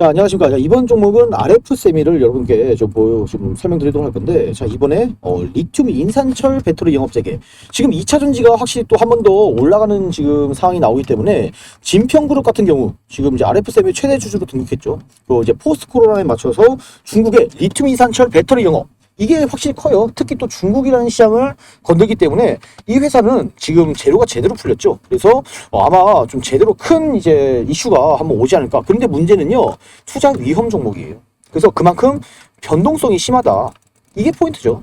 자, 안녕하십니까. 자, 이번 종목은 RF 세미를 여러분께 좀 보여, 좀 설명드리도록 할 건데, 자, 이번에, 어, 리튬 인산철 배터리 영업 재개. 지금 2차 전지가 확실히 또 한 번 더 올라가는 지금 상황이 나오기 때문에, 진평그룹 같은 경우, 지금 이제 RF 세미 최대 주주로 등록했죠. 또 이제 포스트 코로나에 맞춰서 중국의 리튬 인산철 배터리 영업. 이게 확실히 커요. 특히 또 중국이라는 시장을 건들기 때문에 이 회사는 지금 재료가 제대로 풀렸죠. 그래서 어, 아마 좀 제대로 큰 이제 이슈가 한번 오지 않을까. 그런데 문제는요. 투자 위험 종목이에요. 그래서 그만큼 변동성이 심하다. 이게 포인트죠.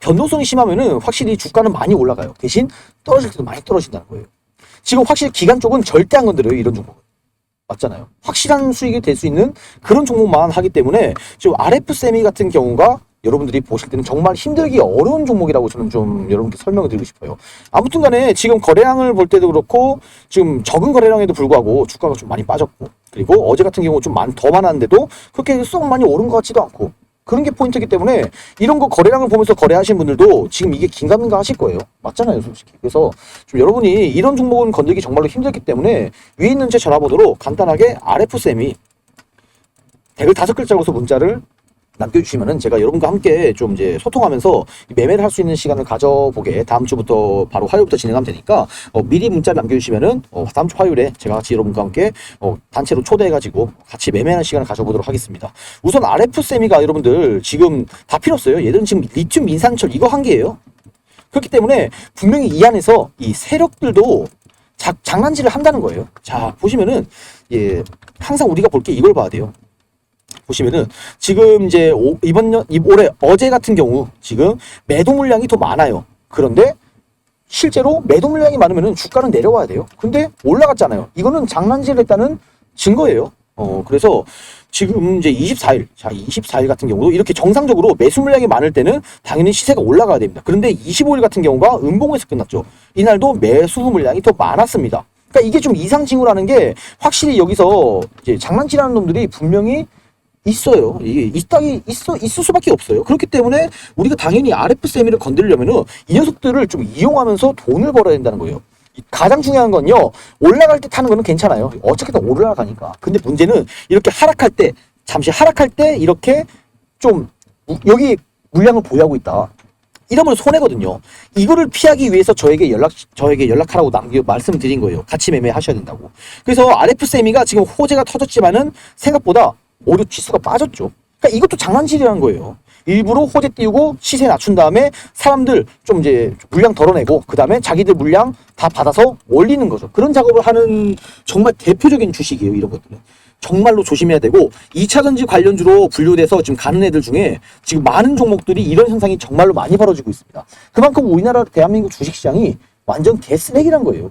변동성이 심하면은 확실히 주가는 많이 올라가요. 대신 떨어질 때도 많이 떨어진다는 거예요. 지금 확실히 기간 쪽은 절대 안 건드려요. 이런 종목은. 맞잖아요. 확실한 수익이 될 수 있는 그런 종목만 하기 때문에 지금 RF 세미 같은 경우가 여러분들이 보실 때는 정말 힘들기 어려운 종목이라고 저는 좀 여러분께 설명을 드리고 싶어요. 아무튼 간에 지금 거래량을 볼 때도 그렇고 지금 적은 거래량에도 불구하고 주가가 좀 많이 빠졌고 그리고 어제 같은 경우 좀 많, 더 많았는데도 그렇게 썩 많이 오른 것 같지도 않고 그런 게 포인트이기 때문에 이런 거 거래량을 보면서 거래하신 분들도 지금 이게 긴가민가 하실 거예요. 맞잖아요, 솔직히. 그래서 좀 여러분이 이런 종목은 건들기 정말로 힘들기 때문에 위에 있는 제 전화번호로 간단하게 RF쌤이 댓글 다섯 글자로서 문자를 남겨주시면은 제가 여러분과 함께 좀 이제 소통하면서 매매를 할 수 있는 시간을 가져보게 다음 주부터 바로 화요일부터 진행하면 되니까 어, 미리 문자를 남겨주시면은 어, 다음 주 화요일에 제가 같이 여러분과 함께 어, 단체로 초대해가지고 같이 매매하는 시간을 가져보도록 하겠습니다. 우선 RF 세미가 여러분들 지금 다 필요 없어요. 얘들은 지금 리튬 인산철 이거 한 개예요. 그렇기 때문에 분명히 이 안에서 이 세력들도 자, 장난질을 한다는 거예요. 자 보시면은 예 항상 우리가 볼 게 이걸 봐야 돼요. 보시면은 지금 이제 오- 이번 년 이- 올해 어제 같은 경우 지금 매도 물량이 더 많아요. 그런데 실제로 매도 물량이 많으면은 주가는 내려와야 돼요. 근데 올라갔잖아요. 이거는 장난질을 했다는 증거예요. 어 그래서 지금 이제 24일, 자 24일 같은 경우도 이렇게 정상적으로 매수 물량이 많을 때는 당연히 시세가 올라가야 됩니다. 그런데 25일 같은 경우가 음봉에서 끝났죠. 이날도 매수 물량이 더 많았습니다. 그러니까 이게 좀 이상 징후라는 게 확실히 여기서 이제 장난질하는 놈들이 분명히 있어요. 이게 있다기 있어 있을 수밖에 없어요. 그렇기 때문에 우리가 당연히 RF 세미를 건드리려면은 이 녀석들을 좀 이용하면서 돈을 벌어야 된다는 거예요. 이- 가장 중요한 건요. 올라갈 때 타는 거는 괜찮아요. 어떻게든 올라가니까. 근데 문제는 이렇게 하락할 때 잠시 하락할 때 이렇게 좀 우- 여기 물량을 보유하고 있다. 이러면 손해거든요. 이거를 피하기 위해서 저에게 연락 저에게 연락하라고 남겨 말씀드린 거예요. 같이 매매하셔야 된다고. 그래서 RF 세미가 지금 호재가 터졌지만은 생각보다 오히려 지수가 빠졌죠. 그러니까 이것도 장난질이라는 거예요. 일부러 호재 띄우고 시세 낮춘 다음에 사람들 좀 이제 물량 덜어내고 그 다음에 자기들 물량 다 받아서 올리는 거죠. 그런 작업을 하는 정말 대표적인 주식이에요. 이런 것들은. 정말로 조심해야 되고 2차 전지 관련주로 분류돼서 지금 가는 애들 중에 지금 많은 종목들이 이런 현상이 정말로 많이 벌어지고 있습니다. 그만큼 우리나라 대한민국 주식시장이 완전 개쓰레기란 거예요.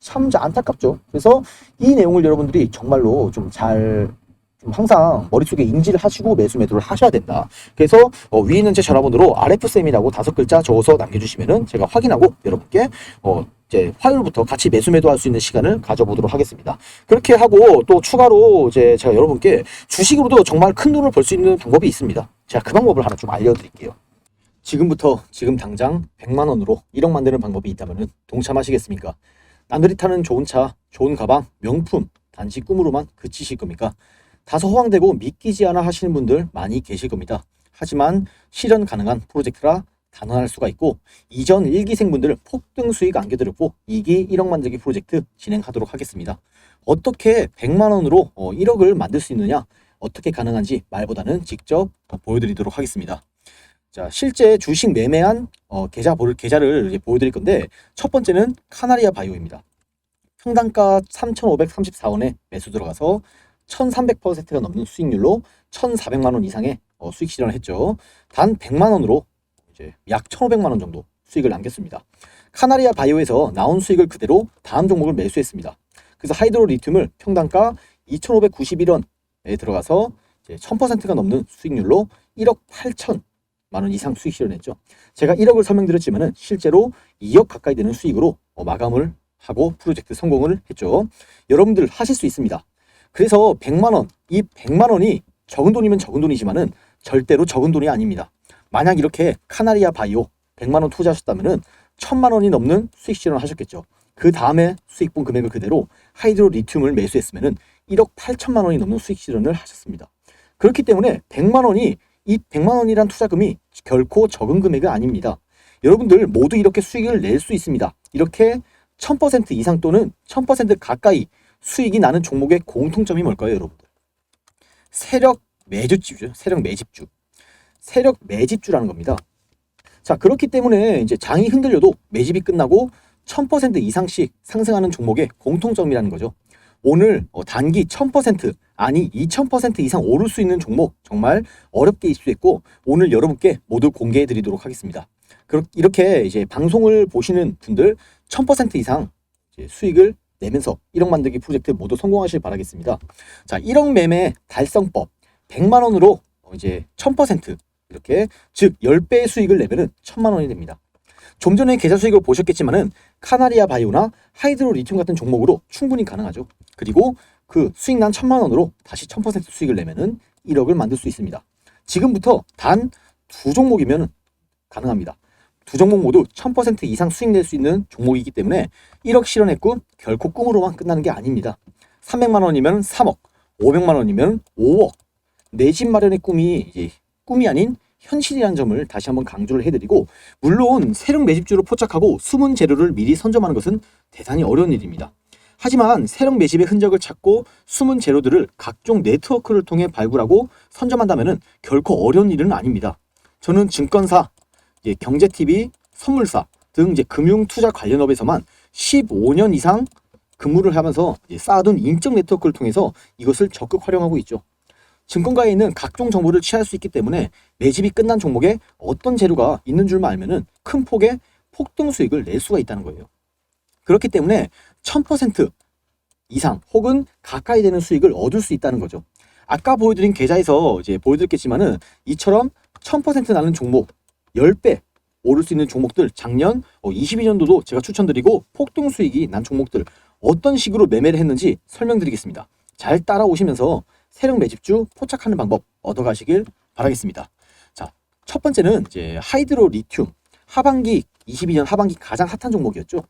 참 안타깝죠. 그래서 이 내용을 여러분들이 정말로 좀잘좀 항상 머릿속에 인지를 하시고 매수 매도를 하셔야 된다. 그래서 어, 위에 있는 제 전화번호로 RF쌤이라고 다섯 글자 적어서 남겨주시면은 제가 확인하고 여러분께 어, 이제 화요일부터 같이 매수 매도할 수 있는 시간을 가져보도록 하겠습니다. 그렇게 하고 또 추가로 이제 제가 여러분께 주식으로도 정말 큰 돈을 벌 수 있는 방법이 있습니다. 제가 그 방법을 하나 좀 알려드릴게요. 지금부터 지금 당장 100만 원으로 1억 만드는 방법이 있다면 동참하시겠습니까? 남들이 타는 좋은 차, 좋은 가방, 명품 단지 꿈으로만 그치실 겁니까? 다소 허황되고 믿기지 않아 하시는 분들 많이 계실 겁니다. 하지만 실현 가능한 프로젝트라 단언할 수가 있고 이전 1기생분들 폭등 수익 안겨드렸고 2기 1억 만들기 프로젝트 진행하도록 하겠습니다. 어떻게 100만 원으로 1억을 만들 수 있느냐? 어떻게 가능한지 말보다는 직접 어, 보여드리도록 하겠습니다. 자, 실제 주식 매매한 어, 계좌 보 계좌를 보여드릴 건데 첫 번째는 카나리아 바이오입니다. 평단가 3,534원에 매수 들어가서 1,300%가 넘는 수익률로 1,400만 원 이상의 어, 수익 실현을 했죠. 단 100만 원으로 이제 약 1,500만 원 정도 수익을 남겼습니다. 카나리아 바이오에서 나온 수익을 그대로 다음 종목을 매수했습니다. 그래서 하이드로 리튬을 평단가 2,591원에 들어가서 이제 1,000%가 넘는 수익률로 1억 8천 만원 이상 수익 실현했죠. 제가 1억을 설명드렸지만은 실제로 2억 가까이 되는 수익으로 어, 마감을 하고 프로젝트 성공을 했죠. 여러분들 하실 수 있습니다. 그래서 100만 원, 이 100만 원이 적은 돈이면 적은 돈이지만은 절대로 적은 돈이 아닙니다. 만약 이렇게 카나리아 바이오 100만 원 투자하셨다면은 1000만 원이 넘는 수익 실현을 하셨겠죠. 그 다음에 수익 본 금액을 그대로 하이드로 리튬을 매수했으면은 1억 8천만 원이 넘는 수익 실현을 하셨습니다. 그렇기 때문에 100만 원이 이 100만 원이란 투자금이 결코 적은 금액은 아닙니다. 여러분들 모두 이렇게 수익을 낼 수 있습니다. 이렇게 1000% 이상 또는 1000% 가까이 수익이 나는 종목의 공통점이 뭘까요, 여러분들? 세력 매집주죠. 세력 매집주. 세력 매집주라는 겁니다. 자, 그렇기 때문에 이제 장이 흔들려도 매집이 끝나고 1000% 이상씩 상승하는 종목의 공통점이라는 거죠. 오늘 어, 단기 1000% 아니 2000% 이상 오를 수 있는 종목 정말 어렵게 입수했고 오늘 여러분께 모두 공개해 드리도록 하겠습니다. 그렇- 이렇게 이제 방송을 보시는 분들 1000% 이상 수익을 내면서 1억 만들기 프로젝트 모두 성공하실 바라겠습니다. 자, 1억 매매 달성법 100만 원으로 어, 이제 1000% 이렇게 즉 10배의 수익을 내면은 1000만 원이 됩니다. 좀 전에 계좌 수익을 보셨겠지만은 카나리아 바이오나 하이드로 리튬 같은 종목으로 충분히 가능하죠. 그리고 그 수익 난 천만 원으로 다시 1000% 수익을 내면은 1억을 만들 수 있습니다. 지금부터 단 두 종목이면 가능합니다. 두 종목 모두 1000% 이상 수익 낼 수 있는 종목이기 때문에 1억 실현의 꿈 결코 꿈으로만 끝나는 게 아닙니다. 300만 원이면 3억, 500만 원이면 5억. 내 집 마련의 꿈이 꿈이 아닌 현실이라는 점을 다시 한번 강조를 해드리고 물론 세력 매집주로 포착하고 숨은 재료를 미리 선점하는 것은 대단히 어려운 일입니다. 하지만 세력 매집의 흔적을 찾고 숨은 재료들을 각종 네트워크를 통해 발굴하고 선점한다면 결코 어려운 일은 아닙니다. 저는 증권사, 이제 경제TV, 선물사 등 이제 금융 투자 관련 업에서만 15년 이상 근무를 하면서 쌓아둔 인적 네트워크를 통해서 이것을 적극 활용하고 있죠. 증권가에 있는 각종 정보를 취할 수 있기 때문에 매집이 끝난 종목에 어떤 재료가 있는 줄만 알면은 큰 폭의 폭등 수익을 낼 수가 있다는 거예요. 그렇기 때문에 1000% 이상 혹은 가까이 되는 수익을 얻을 수 있다는 거죠. 아까 보여드린 계좌에서 이제 보여드렸겠지만은 이처럼 1000% 나는 종목 10배 오를 수 있는 종목들 작년 22년도도 제가 추천드리고 폭등 수익이 난 종목들 어떤 식으로 매매를 했는지 설명드리겠습니다. 잘 따라오시면서 세력 매집주 포착하는 방법 얻어가시길 바라겠습니다. 자, 첫 번째는 이제 하이드로 리튬 하반기 22년 하반기 가장 핫한 종목이었죠.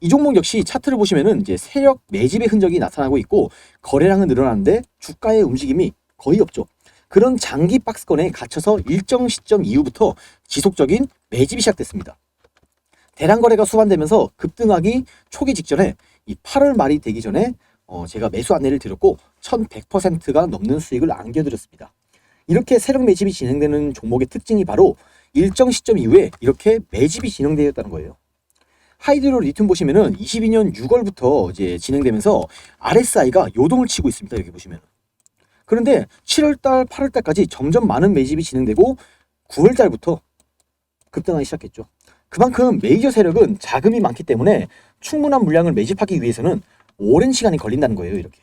이 종목 역시 차트를 보시면은 이제 세력 매집의 흔적이 나타나고 있고 거래량은 늘어나는데 주가의 움직임이 거의 없죠. 그런 장기 박스권에 갇혀서 일정 시점 이후부터 지속적인 매집이 시작됐습니다. 대량 거래가 수반되면서 급등하기 초기 직전에 이 8월 말이 되기 전에 어, 제가 매수 안내를 드렸고 1100%가 넘는 수익을 안겨드렸습니다. 이렇게 세력 매집이 진행되는 종목의 특징이 바로 일정 시점 이후에 이렇게 매집이 진행되었다는 거예요. 하이드로 리튬 보시면은 22년 6월부터 이제 진행되면서 RSI가 요동을 치고 있습니다. 여기 보시면. 그런데 7월달, 8월달까지 점점 많은 매집이 진행되고 9월달부터 급등하기 시작했죠. 그만큼 메이저 세력은 자금이 많기 때문에 충분한 물량을 매집하기 위해서는 오랜 시간이 걸린다는 거예요. 이렇게.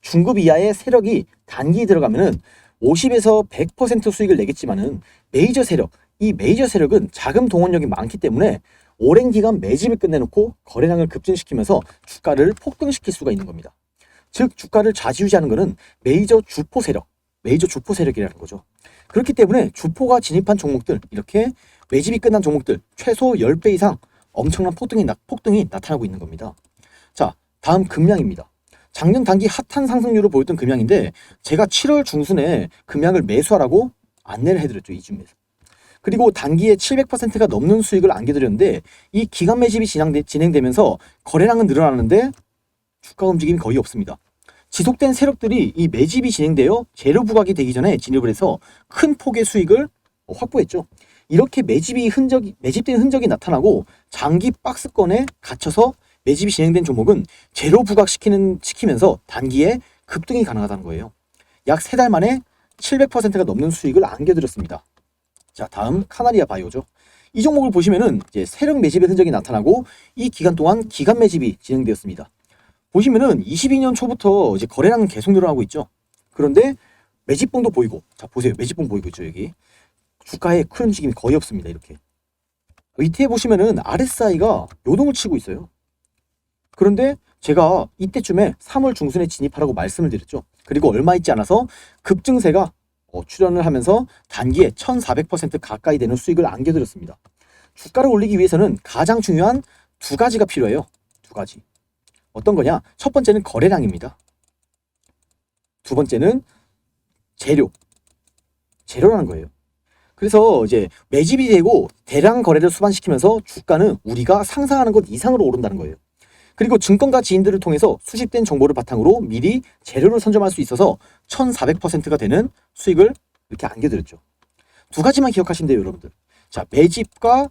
중급 이하의 세력이 단기에 들어가면은 50에서 100% 수익을 내겠지만은 메이저 세력, 이 메이저 세력은 자금 동원력이 많기 때문에 오랜 기간 매집을 끝내놓고 거래량을 급증시키면서 주가를 폭등시킬 수가 있는 겁니다. 즉 주가를 좌지우지하는 것은 메이저 주포 세력, 메이저 주포 세력이라는 거죠. 그렇기 때문에 주포가 진입한 종목들 이렇게 매집이 끝난 종목들 최소 10배 이상 엄청난 폭등이, 나, 폭등이 나타나고 있는 겁니다. 자, 다음 금양입니다. 작년 단기 핫한 상승률을 보였던 금양인데 제가 7월 중순에 금양을 매수하라고 안내를 해드렸죠 이쯤에서. 그리고 단기에 700%가 넘는 수익을 안겨드렸는데 이 기간 매집이 진행되, 진행되면서 거래량은 늘어나는데 주가 움직임이 거의 없습니다. 지속된 세력들이 이 매집이 진행되어 재료 부각이 되기 전에 진입을 해서 큰 폭의 수익을 확보했죠. 이렇게 매집이 흔적이 매집된 흔적이 나타나고 장기 박스권에 갇혀서 매집이 진행된 종목은 재료 부각시키는 시키면서 단기에 급등이 가능하다는 거예요. 약 세 달 만에 700%가 넘는 수익을 안겨드렸습니다. 자, 다음 카나리아 바이오죠. 이 종목을 보시면은 이제 세력 매집의 흔적이 나타나고 이 기간 동안 기간 매집이 진행되었습니다. 보시면은 22년 초부터 이제 거래량은 계속 늘어나고 있죠. 그런데 매집봉도 보이고, 자 보세요, 매집봉 보이고 있죠 여기. 주가에 큰 움직임이 거의 없습니다 이렇게. 밑에 보시면은 RSI가 요동을 치고 있어요. 그런데 제가 이때쯤에 3월 중순에 진입하라고 말씀을 드렸죠. 그리고 얼마 있지 않아서 급증세가 어, 출현을 하면서 단기에 1400% 가까이 되는 수익을 안겨드렸습니다. 주가를 올리기 위해서는 가장 중요한 두 가지가 필요해요. 두 가지. 어떤 거냐? 첫 번째는 거래량입니다. 두 번째는 재료. 재료라는 거예요. 그래서 이제 매집이 되고 대량 거래를 수반시키면서 주가는 우리가 상상하는 것 이상으로 오른다는 거예요. 그리고 증권가 지인들을 통해서 수집된 정보를 바탕으로 미리 재료를 선점할 수 있어서 1,400%가 되는 수익을 이렇게 안겨드렸죠. 두 가지만 기억하시면 돼요, 여러분들. 자, 매집과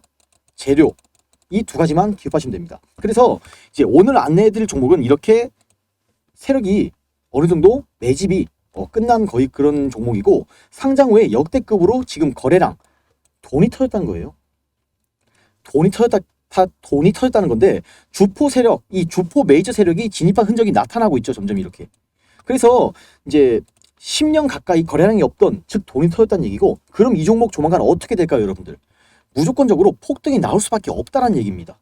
재료 이 두 가지만 기억하시면 됩니다. 그래서 이제 오늘 안내해드릴 종목은 이렇게 세력이 어느 정도 매집이 어, 끝난 거의 그런 종목이고 상장 후에 역대급으로 지금 거래량 돈이 터졌다는 거예요. 돈이 터졌다 다 돈이 터졌다는 건데 주포 세력 이 주포 메이저 세력이 진입한 흔적이 나타나고 있죠 점점 이렇게. 그래서 이제 10년 가까이 거래량이 없던 즉 돈이 터졌다는 얘기고 그럼 이 종목 조만간 어떻게 될까요 여러분들? 무조건적으로 폭등이 나올 수밖에 없다는 얘기입니다.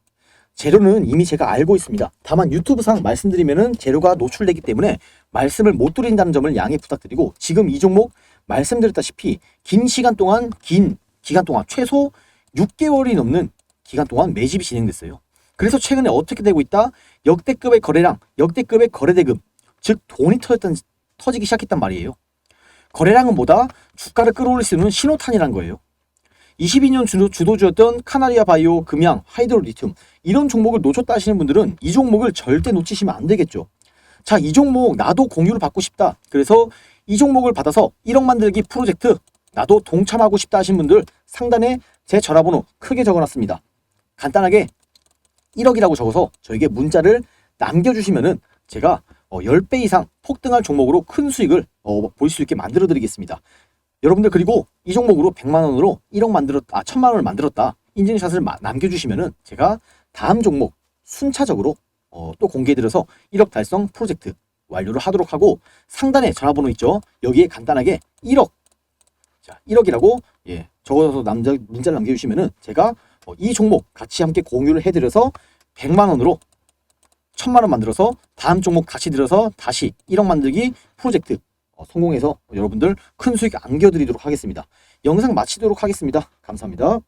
재료는 이미 제가 알고 있습니다. 다만 유튜브상 말씀드리면은 재료가 노출되기 때문에 말씀을 못 드린다는 점을 양해 부탁드리고 지금 이 종목 말씀드렸다시피 긴 시간 동안 긴 기간 동안 최소 6개월이 넘는 기간 동안 매집이 진행됐어요. 그래서 최근에 어떻게 되고 있다? 역대급의 거래량, 역대급의 거래대금, 즉 돈이 터졌던, 터지기 시작했단 말이에요. 거래량은 뭐다? 주가를 끌어올릴 수 있는 신호탄이란 거예요. 22년 주도, 주도주였던 카나리아 바이오, 금양, 하이드로 리튬 이런 종목을 놓쳤다 하시는 분들은 이 종목을 절대 놓치시면 안 되겠죠. 자, 이 종목 나도 공유를 받고 싶다. 그래서 이 종목을 받아서 1억 만들기 프로젝트 나도 동참하고 싶다 하신 분들 상단에 제 전화번호 크게 적어놨습니다. 간단하게 1억이라고 적어서 저에게 문자를 남겨주시면은 제가 어, 10배 이상 폭등할 종목으로 큰 수익을 어, 볼수 있게 만들어 드리겠습니다. 여러분들 그리고 이 종목으로 100만 원으로 1억 만들었 아 1000만 원을 만들었다. 인증샷을 마- 남겨주시면은 제가 다음 종목 순차적으로 어, 또 공개해드려서 1억 달성 프로젝트 완료를 하도록 하고 상단에 전화번호 있죠. 여기에 간단하게 1억 자 1억이라고 예 적어서 남자 문자를 남겨주시면은 제가 어, 이 종목 같이 함께 공유를 해드려서 100만 원으로 1000만 원 만들어서 다음 종목 같이 들어서 다시 1억 만들기 프로젝트 어, 성공해서 여러분들 큰 수익 안겨드리도록 하겠습니다. 영상 마치도록 하겠습니다. 감사합니다.